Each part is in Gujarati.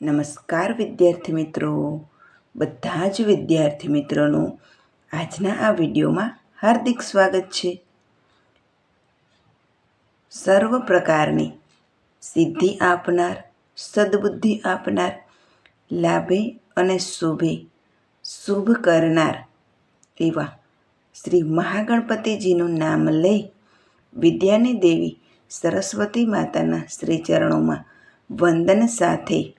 નમસ્કાર વિદ્યાર્થી મિત્રો. બધા જ વિદ્યાર્થી મિત્રોનું આજના આ વિડીયોમાં હાર્દિક સ્વાગત છે. સર્વ પ્રકારની સિદ્ધિ આપનાર, સદબુદ્ધિ આપનાર, લાભે અને શુભે શુભ કરનાર એવા શ્રી મહાગણપતિજીનું નામ લઈ વિદ્યાની દેવી સરસ્વતી માતાના શ્રી ચરણોમાં વંદન સાથે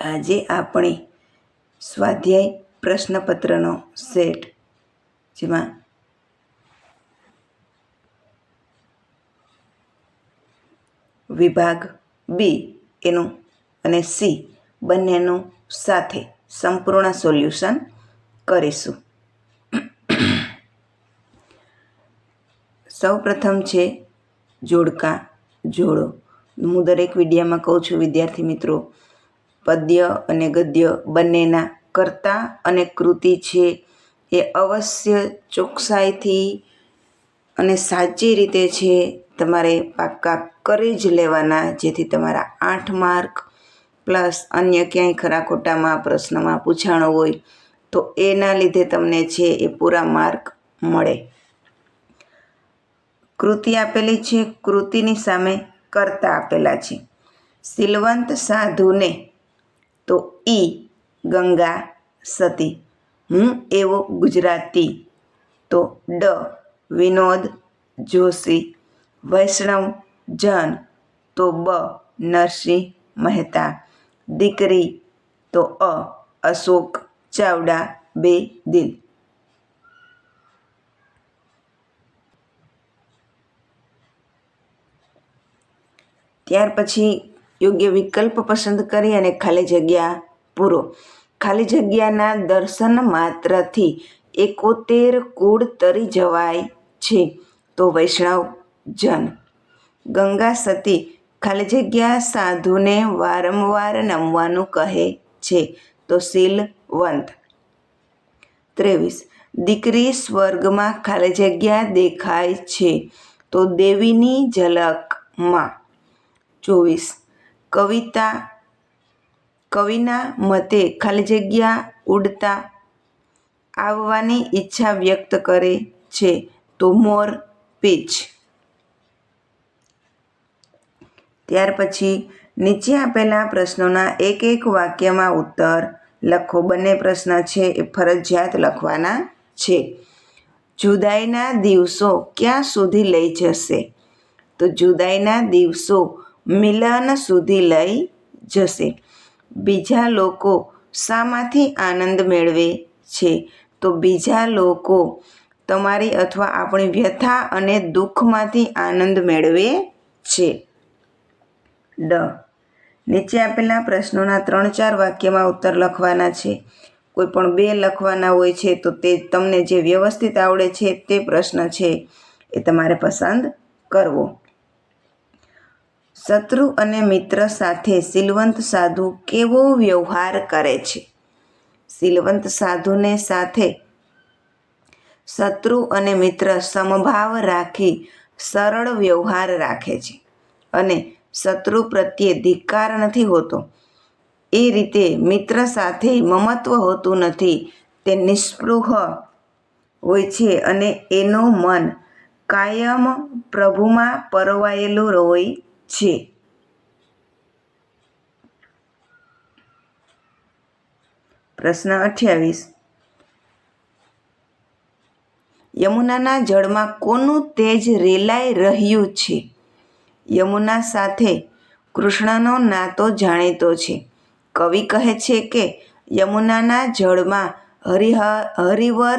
આજે આપણે સ્વાધ્યાય પ્રશ્નપત્રનો સેટ, જેમાં વિભાગ બી એનું અને સી બંનેનું સાથે સંપૂર્ણ સોલ્યુશન કરીશું. સૌ પ્રથમ છે જોડકા જોડો. હું દરેક વિડીયામાં કહું છું, વિદ્યાર્થી મિત્રો પદ્ય અને ગદ્ય બંનેના કર્તા અને કૃતિ છે. એ અવશ્ય ચોકસાઈથી અને સાચી રીતે છે. તમારે પાક્કા કરી જ લેવાના, જેથી તમારા આઠ માર્ક પ્લસ અન્ય ક્યાંય ખરા ખોટામાં, પ્રશ્નમાં પૂછાણો હોય, તો એના લીધે તમને છે એ પૂરા માર્ક મળે. કૃતિ આપેલી છે. કૃતિની સામે કરતા આપેલા છે. સિલવંત સાધુને તો ઈ ગંગા સતી. હું એવો ગુજરાતી. તો ડ વિનોદ જોશી. વૈષ્ણવ જન. તો બ નરસિંહ મહેતા. દીકરી તો અ અશોક ચાવડા બે દિલ. ત્યાર પછી યોગ્ય વિકલ્પ પસંદ કરી અને ખાલી જગ્યા પૂરો. ખાલી જગ્યાના દર્શન માત્રથી એકોતેર કુળ તરી જવાય છે. તો વૈષ્ણવ જન ગંગા સતી ખાલી જગ્યા સાધુને વારંવાર નમવાનું કહે છે. તો શીલવંત, ત્રેવીસ, દીકરી સ્વર્ગમાં ખાલી જગ્યા દેખાય છે. તો દેવીની ઝલકમાં, ચોવીસ કવિતા, કવિના મતે ખાલી જગ્યા ઉડતા આવવાની ઈચ્છા વ્યક્ત કરે છે. તો મોર પીચ. ત્યાર પછી નીચે આપેલા પ્રશ્નોના એક એક વાક્યમાં ઉત્તર લખો. બંને પ્રશ્ન છે એ ફરજિયાત લખવાના છે. જુદાઈના દિવસો ક્યાં સુધી લઈ જશે? તો જુદાઈના દિવસો મિલન સુધી લઈ જશે. બીજા લોકો શામાંથી આનંદ મેળવે છે. તો બીજા લોકો તમારી અથવા આપણી વ્યથા અને દુઃખમાંથી આનંદ મેળવે છે. ડ. નીચે આપેલા પ્રશ્નોના ત્રણ ચાર વાક્યમાં ઉત્તર લખવાના છે. કોઈ પણ બે લખવાના હોય છે તો તે તમને જે વ્યવસ્થિત આવડે છે તે પ્રશ્ન છે એ તમારે પસંદ કરવો. શત્રુ અને મિત્ર સાથે સિલવંત સાધુ કેવો વ્યવહાર કરે છે? સિલવંત સાધુને સાથે શત્રુ અને મિત્ર સમભાવ રાખી સરળ વ્યવહાર રાખે છે અને શત્રુ પ્રત્યે ધિક્કાર નથી હોતો. એ રીતે મિત્ર સાથે મમત્વ હોતું નથી, તે નિસ્પૃહ હોય છે અને એનું મન કાયમ પ્રભુમાં પરોવાયેલું હોય છે. પ્રશ્ન અઠ્યાવીસ. યમુનાના જળમાં કોનું તેજ રેલાઈ રહ્યું છે? યમુના સાથે કૃષ્ણનો નાતો જાણીતો છે. કવિ કહે છે કે યમુનાના જળમાં હરિહ, હરિવર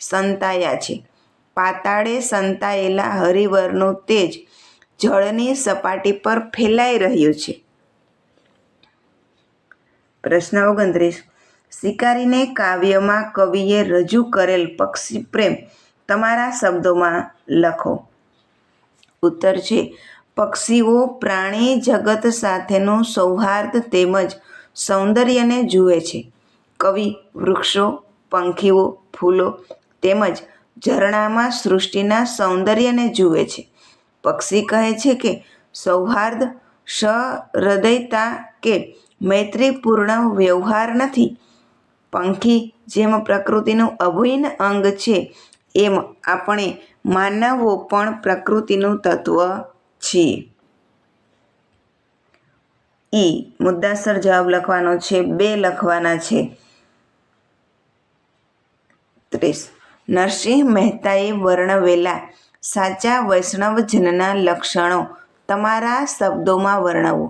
સંતાયા છે. પાતાળે સંતાયેલા હરિવરનું તેજ જળની સપાટી પર ફેલાઈ રહ્યું છે. પ્રશ્ન ઓગણત્રીસ. શિકારીને કાવ્યમાં કવિએ રજૂ કરેલ પક્ષી પ્રેમ તમારા શબ્દોમાં લખો. ઉત્તર છે, પક્ષીઓ પ્રાણી જગત સાથેનું સૌહાર્દ તેમજ સૌંદર્યને જુએ છે. કવિ, વૃક્ષો, પંખીઓ, ફૂલો તેમજ ઝરણામાં સૃષ્ટિના સૌંદર્યને જુએ છે. પક્ષી કહે છે કે, સૌહાર્દ સહૃદયતા કે મૈત્રીપૂર્ણ વ્યવહાર નથી. પંખી જેમ પ્રકૃતિનું અભિન્ન અંગ છે, એમ આપણે માનવો પણ પ્રકૃતિનું તત્વ છીએ. ઈ મુદ્દાસર જવાબ લખવાનો છે, બે લખવાના છે. ત્રીસ, નરસિંહ મહેતાએ વર્ણવેલા સાચા વૈષ્ણવજનના લક્ષણો તમારા શબ્દોમાં વર્ણવો.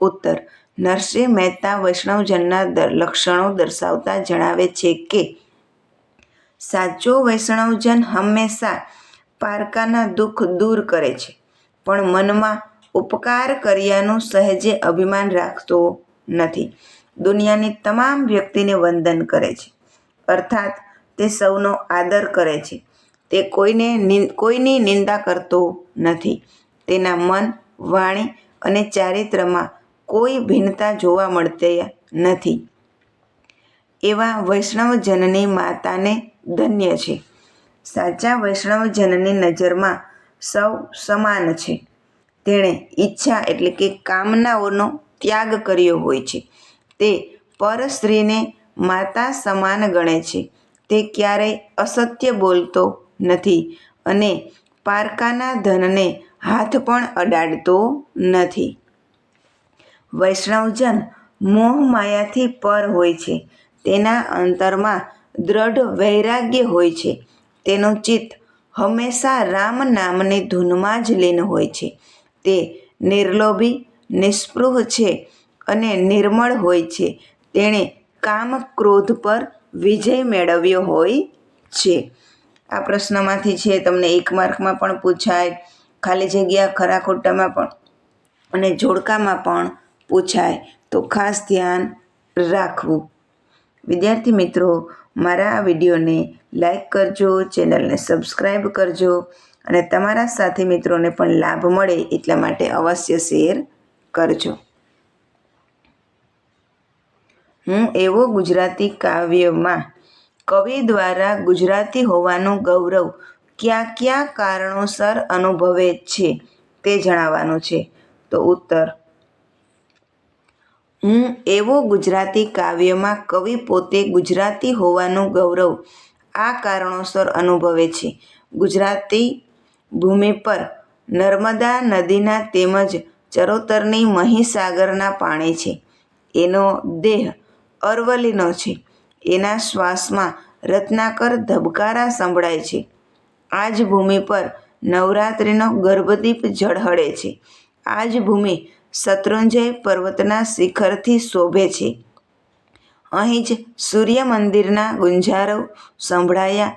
ઉત્તર, નરસિંહ મહેતા વૈષ્ણવજનના લક્ષણો દર્શાવતા જણાવે છે કે, સાચો વૈષ્ણવજન હંમેશા પારકાના દુઃખ દૂર કરે છે, પણ મનમાં ઉપકાર કર્યાનું સહેજે અભિમાન રાખતો નથી. દુનિયાની તમામ વ્યક્તિને વંદન કરે છે, અર્થાત તે સૌનો આદર કરે છે. તે કોઈને કોઈની નિંદા કરતો નથી. તેના મન, વાણી અને ચારિત્રમાં કોઈ ભિન્નતા જોવા મળતી નથી. એવા વૈષ્ણવજનની માતાને ધન્ય છે. સાચા વૈષ્ણવજનની નજરમાં સૌ સમાન છે. તેણે ઈચ્છા એટલે કે કામનાઓનો ત્યાગ કર્યો હોય છે. તે પર સ્ત્રીને માતા સમાન ગણે છે. તે ક્યારેય અસત્ય બોલતો નથી અને પારકાના ધનને હાથ પણ અડાડતો નથી. વૈષ્ણવજન મોહ માયાથી પર હોય છે. તેના અંતરમાં દ્રઢ વૈરાગ્ય હોય છે. તેનું ચિત્ત હંમેશા રામ નામની ધૂનમાં જ લીન હોય છે. તે નિર્લોભી, નિસ્પૃહ છે અને નિર્મળ હોય છે. તેણે કામ ક્રોધ પર વિજય મેળવ્યો હોય છે. આ પ્રશ્નમાંથી છે તમને એક માર્કમાં પણ પૂછાય, ખાલી જગ્યા ખરા ખોટામાં પણ અને જોડકામાં પણ પૂછાય, તો ખાસ ધ્યાન રાખવું. વિદ્યાર્થી મિત્રો, મારા આ વિડીયોને લાઈક કરજો, ચેનલને સબસ્ક્રાઈબ કરજો અને તમારા સાથી મિત્રોને પણ લાભ મળે એટલા માટે અવશ્ય શેર કરજો. હું એવો ગુજરાતી કાવ્યમાં કવિ દ્વારા ગુજરાતી હોવાનું ગૌરવ કયા કયા કારણોસર અનુભવે છે તે જણાવવાનું છે. તો ઉત્તર. હું એવો ગુજરાતી કાવ્યમાં કવિ પોતે ગુજરાતી હોવાનું ગૌરવ આ કારણોસર અનુભવે છે. ગુજરાતી ભૂમિ પર નર્મદા નદીના તેમજ ચરોતરની મહીસાગરના પાણી છે. એનો દેહ અરવલ્લીનો છે. એના શ્વાસમાં રત્નાકર ધબકારા સંભળાય છે. આ જ ભૂમિ પર નવરાત્રિનો ગર્ભદીપ ઝળહળે છે. આ જ ભૂમિ શત્રુંજય પર્વતના શિખરથી શોભે છે. અહીં જ સૂર્ય મંદિરના ગુંજારવ સંભળાયા.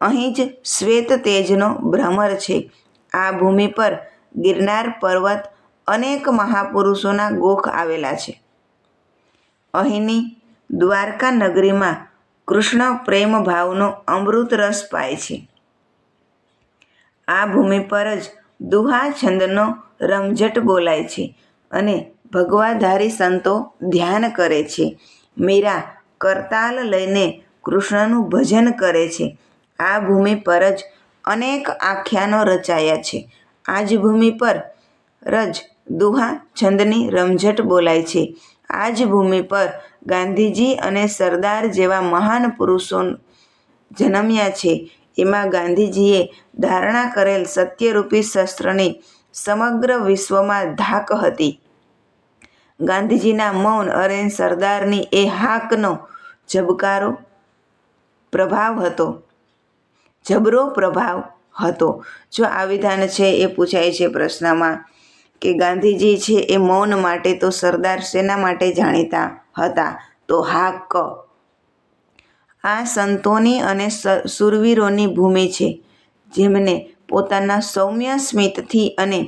અહીં જ શ્વેત તેજનો ભ્રમર છે. આ ભૂમિ પર ગિરનાર પર્વત અનેક મહાપુરુષોના ગોખ આવેલા છે. અહીંની દ્વારકા નગરીમાં કૃષ્ણ પ્રેમ ભાવનો અમૃત રસ પાય છે. આ ભૂમિ પર જ દુહા છંદનો રમઝટ બોલાય છે અને ભગવાધારી સંતો ધ્યાન કરે છે. મીરા કરતાલ લઈને કૃષ્ણનું ભજન કરે છે. આ ભૂમિ પર જ અનેક આખ્યાનો રચાયા છે. આ જ ભૂમિ પર રજ દુહા છંદની રમઝટ બોલાય છે. આ જ ભૂમિ પર ગાંધીજી અને સરદાર જેવા મહાન પુરુષો જન્મ્યા છે. એમાં ગાંધીજીએ ધારણા કરેલ સત્યરૂપી શસ્ત્રની સમગ્ર વિશ્વમાં ધાક હતી. ગાંધીજીના મૌન અરે સરદારની એ હાકનો ઝબકારો પ્રભાવ હતો. જબરો પ્રભાવ હતો. જો આ વિધાન છે એ પૂછાય છે પ્રશ્નમાં કે ગાંધીજી છે એ મૌન માટે તો સરદાર શેના માટે જાણીતા હતા. તો હા, ક. આ સંતોની અને સુરવીરોની ભૂમિ છે, જેમને પોતાના સૌમ્ય સ્મિતથી અને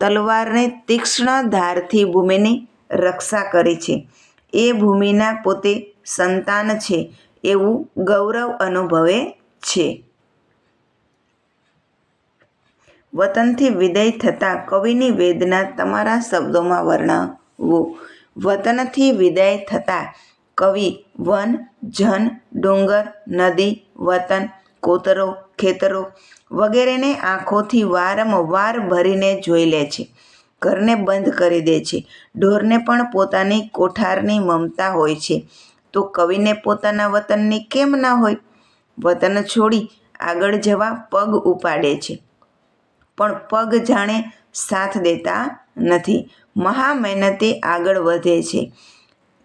તલવારને તીક્ષ્ણ ધારથી ભૂમિની રક્ષા કરી છે. એ ભૂમિના પોતે સંતાન છે, એવું ગૌરવ અનુભવે છે. વતનથી વિદાય થતાં કવિની વેદના તમારા શબ્દોમાં વર્ણવો. વતનથી વિદાય થતાં કવિ વન, જન, ડુંગર, નદી, વતન, કોતરો, ખેતરો વગેરેને આંખોથી વારંવાર ભરીને જોઈ લે છે. ઘરને બંધ કરી દે છે. ઢોરને પણ પોતાની કોઠારની મમતા હોય છે. તો કવિને પોતાના વતનની કેમ ના હોય? વતન છોડી આગળ જવા પગ ઉપાડે છે. પણ પગ જાણે સાથ દેતા નથી. મહા મહેનતે આગળ વધે છે.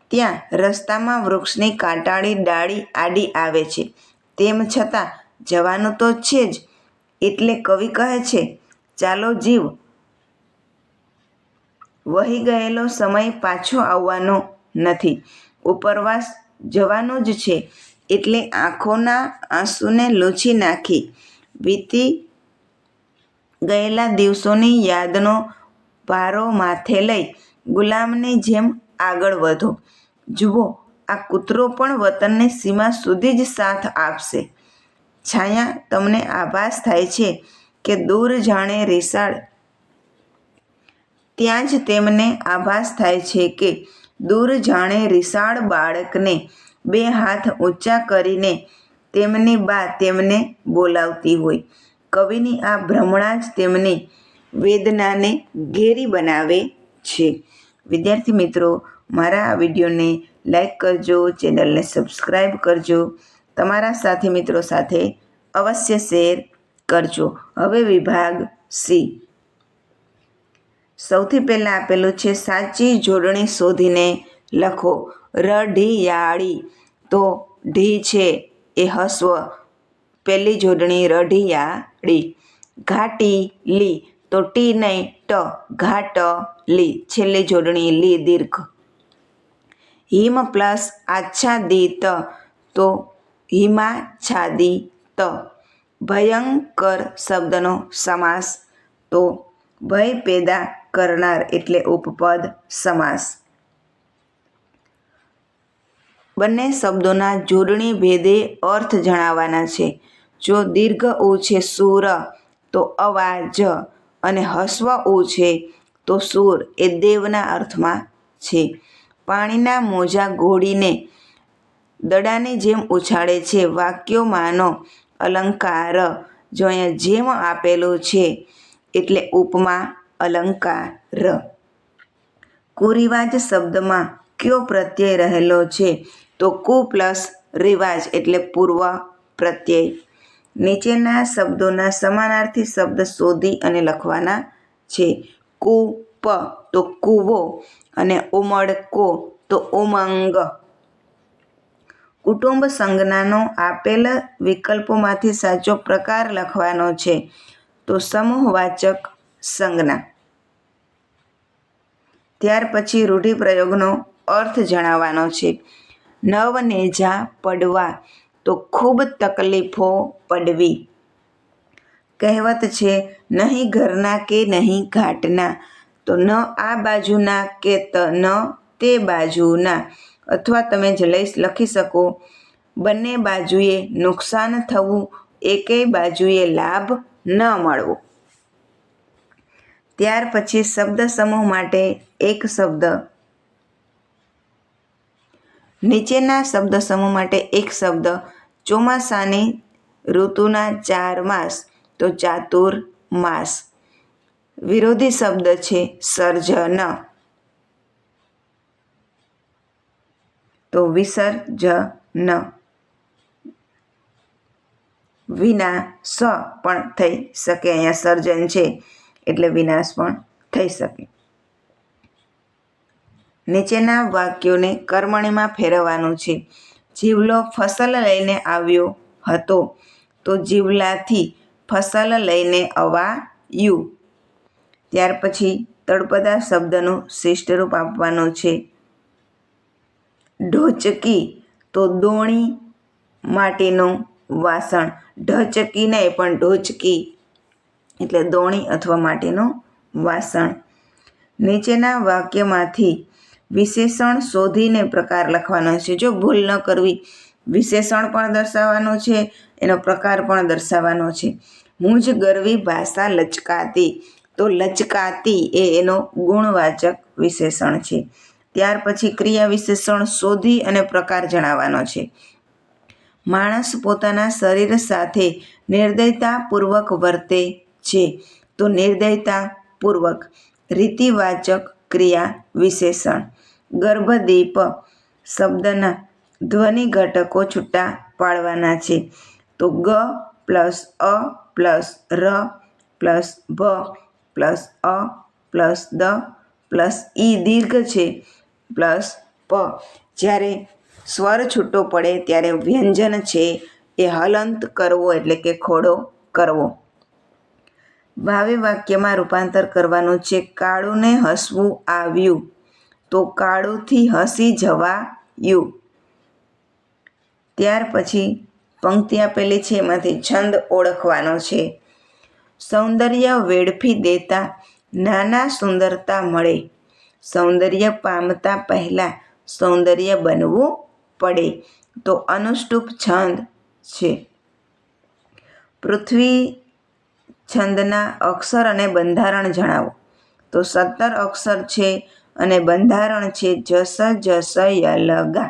ત્યાં રસ્તામાં વૃક્ષની કાંટાળી, ડાળી, આડી આવે છે. તેમ છતાં જવાનું તો છે જ. એટલે કવિ કહે છે, ચાલો જીવ. વહી ગયેલો સમય પાછો આવવાનો નથી. ઉપરવાસ જવાનું જ છે. એટલે આંખોના આંસુને લૂછી નાખી. વીતી ગયેલા દિવસોની યાદનો ભારો માથે લઈ ગુલામની જેમ આગળ વધો. જુઓ, આ કૂતરો પણ વતનની સીમા સુધી જ સાથ આપશે. છાયા, તમને આભાસ થાય છે કે દૂર જાણે રેસાળ. ત્યાં જ તેમને આભાસ થાય છે કે દૂર જાણે રિસાળ બાળકને બે હાથ ઊંચા કરીને તેમની બા તેમને બોલાવતી હોય. કવિની આ ભ્રમણા જ તેમની વેદનાને ઘેરી બનાવે છે. વિદ્યાર્થી મિત્રો, મારા આ વિડીયોને લાઈક કરજો, ચેનલને સબસ્ક્રાઈબ કરજો. તમારા સાથી મિત્રો સાથે અવશ્ય શેર કરજો. હવે વિભાગ સી. સૌથી પહેલાં આપેલું છે, સાચી જોડણી શોધીને લખો. રઢિયાળી. તો ઢી છે એ હસ્વ. પહેલી જોડણી રઢિયાળી. ઘાટી લી, તો ટી નહીં, ટ, ઘાટ લી. છેલ્લી જોડણી લી દીર્ઘ. હિમ પ્લસ આચ્છાદિત, તો હિમાચ્છાદિત. ભયંકર શબ્દનો સમાસ, તો ભય પેદા કરનાર એટલે ઉપપદ સમાસ. બંને શબ્દોના જોડણી ભેદે અર્થ જણાવવાના છે. જો દીર્ઘ ઉ છે સૂર, તો અવાજ, અને હસ્વ ઉ છે, તો સૂર એ દેવના અર્થમાં છે. પાણીના મોજા ઘોડીને દડાની જેમ ઉછાળે છે વાક્યોમાંનો અલંકાર, જો અહીંયા જેમ આપેલું છે, એટલે ઉપમા અલંકાર. કુરિવાજ શબ્દમાં કયો પ્રત્યય રહેલો છે, તો કુ પ્લસ રિવાજ એટલે પૂર્વ પ્રત્યય. નીચેના શબ્દોના સમાનાર્થી શબ્દ શોધી અને લખવાના છે. કુપ તો કૂવો અને ઉમળકો તો ઉમંગ. કુટુંબ સંજ્ઞાનો આપેલ વિકલ્પોમાંથી સાચો પ્રકાર લખવાનો છે. તો સમૂહવાચક સંજ્ઞા. ત્યાર પછી રૂઢિપ્રયોગનો અર્થ જણાવવાનો છે. નવનેજા પડવા તો ખૂબ તકલીફો પડવી. કહેવત છે, નહીં ઘરના કે નહીં ઘાટના. તો ન આ બાજુના કે ત, ન તે બાજુના. અથવા તમે જલેશ લખી શકો, બંને બાજુએ નુકસાન થવું, એકેય બાજુએ લાભ ન મળવો. ત્યાર પછી શબ્દ સમૂહ માટે એક શબ્દ. નીચેના શબ્દ સમૂહ માટે એક શબ્દ. ચોમાસાની ઋતુના ચાર માસ, તો ચાતુર માસ. વિરોધી શબ્દ છે સર્જન. તો વિસર્જન. સ પણ થઈ શકે, અહીંયા સર્જન છે, એટલે વિનાશ પણ થઈ શકે. નીચેના વાક્યોને કર્મણીમાં ફેરવવાનું છે. જીવલો ફસલ લઈને આવ્યો હતો. તો જીવલાથી ફસલ લઈને અવાયું. ત્યાર પછી તળપદા શબ્દનું શિષ્ટરૂપ આપવાનું છે. ઢોચકી તો દોણી માટીનું વાસણ. ઢચકી નહીં પણ ઢોચકી એટલે દોણી અથવા માટીનું વાસણ. નીચેના વાક્યમાંથી વિશેષણ શોધીને પ્રકાર લખવાનો છે. જો ભૂલ ન કરવી, વિશેષણ પણ દર્શાવવાનું છે, એનો પ્રકાર પણ દર્શાવવાનો છે. હું જ ગરવી ભાષા લચકાતી, તો લચકાતી એ એનો ગુણવાચક વિશેષણ છે. ત્યાર પછી ક્રિયા વિશેષણ શોધી અને પ્રકાર જણાવવાનો છે. માણસ પોતાના શરીર સાથે નિર્દયતાપૂર્વક વર્તે છે. તો નિર્દયતાપૂર્વક, રીતિવાચક ક્રિયા વિશેષણ. ગર્ભદીપ શબ્દના ધ્વનિ ઘટકો છૂટા પાડવાના છે. તો ગ પ્લસ અ પ્લસ ર પ્લસ ભ પ્લસ અ પ્લસ દ પ્લસ ઈ દીર્ઘ છે પ્લસ પ. જ્યારે સ્વર છૂટો પડે ત્યારે વ્યંજન છે એ હલંત કરવો એટલે કે ખોડો કરવો. ભાવે વાક્યમાં રૂપાંતર કરવાનું છે. કાળુને હસવું આવ્યું તો કાળુથી હસી જવાયું. ત્યાર પછી પંક્તિ આપેલી છે. એમાંથી છંદ ઓળખવાનો છે. સૌંદર્ય વેડફી દેતા નાના સુંદરતા મળે. સૌંદર્ય પામતા પહેલાં સૌંદર્ય બનવું પડે. તો અનુષ્ટુપ છંદ છે. પૃથ્વી છંદના અક્ષર અને બંધારણ જણાવો. તો સત્તર અક્ષર છે અને બંધારણ છે જસ જસ યલગા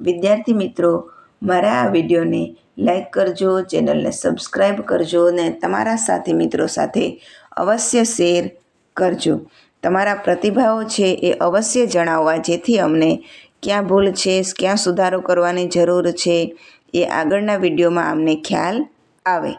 વિદ્યાર્થી મિત્રો, મારા આ વિડીયોને લાઈક કરજો, ચેનલને સબસ્ક્રાઈબ કરજો અને તમારા સાથી મિત્રો સાથે અવશ્ય શેર કરજો. તમારા પ્રતિભાવો છે એ અવશ્ય જણાવવા જેથી અમને ક્યાં ભૂલ છે, ક્યાં સુધારો કરવાની જરૂર છે એ આગળના વિડીયોમાં અમને ખ્યાલ આવે.